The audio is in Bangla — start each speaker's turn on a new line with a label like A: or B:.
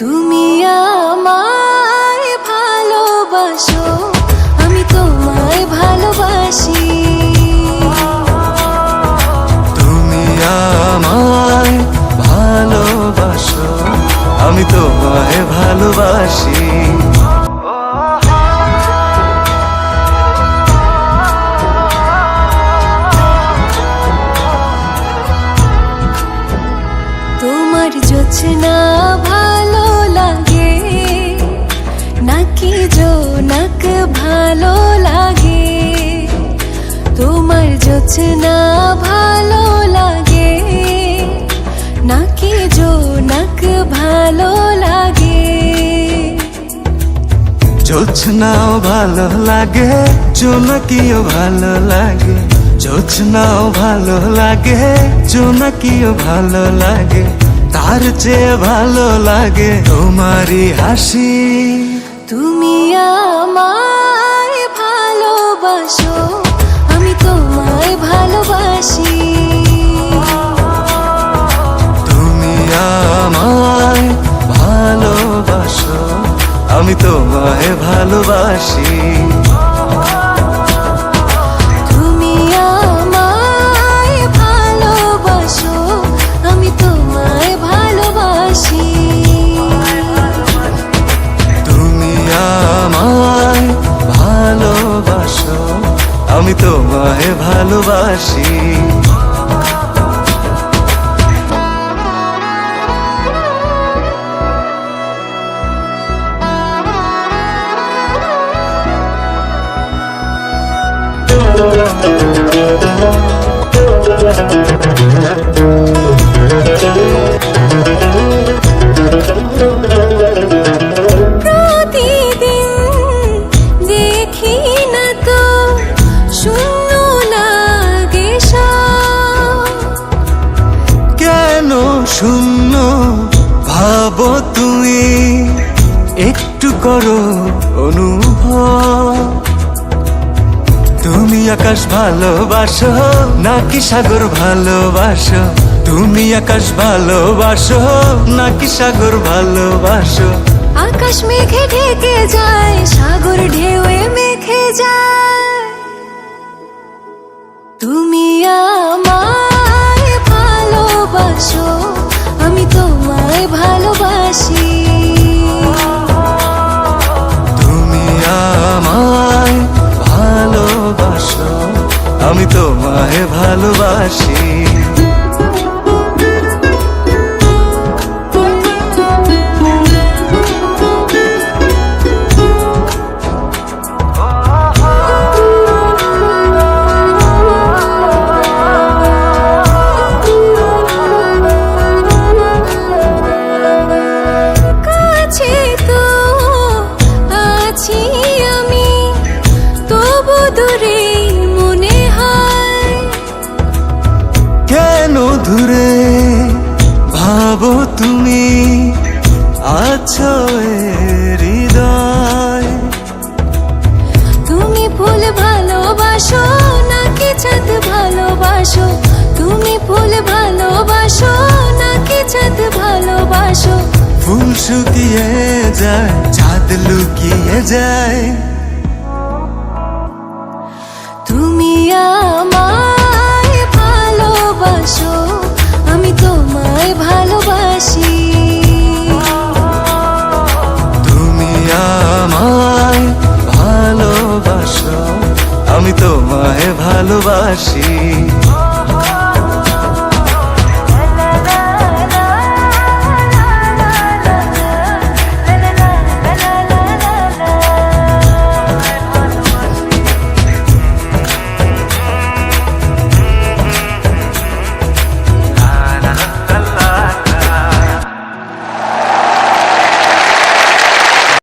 A: তুমি আমায় ভালোবাসো আমি তোমায় ভালোবাসি।
B: তুমি আমায় ভালোবাসো আমি তোমায় ভালোবাসি।
A: তোমার জোছনা ভালো লাগে। তোমার জোছনা ভালো লাগে। নাকি জোনাক ভালো লাগে?
B: জোছনাও ভালো লাগে জোনাকিও ভালো লাগে। জোছনাও ভালো লাগে জোনাকিও ভালো লাগে। তার চেয়ে ভালো লাগে তোমারই হাসি।
A: তুমি আমায় আমি তোমায় ভালোবাসি।
B: তুমি আমায় ভালোবাসো আমি তোমায় ভালোবাসি।
A: শূন্য
B: ভাবো তুমি একটু করো অনুভব। তুমি আকাশ ভালোবাসো, নাকি সাগর ভালোবাসো? তুমি আকাশ ভালোবাসো, নাকি সাগর ভালোবাসো?
A: আকাশ মেঘে ঢেকে যায়, সাগর ঢেউয়ে ভালোবাসি
B: কেন দূরে ভাবো তুমি আছো হৃদয়।
A: তুমি ফুল ভালোবাসো নাকি চাঁদ ভালোবাসো? তুমি ফুল ভালোবাসো নাকি চাঁদ ভালোবাসো?
B: ফুল শুকিয়ে যায় চাঁদ লুকিয়ে যায়। তোমায় ভালোবাসি।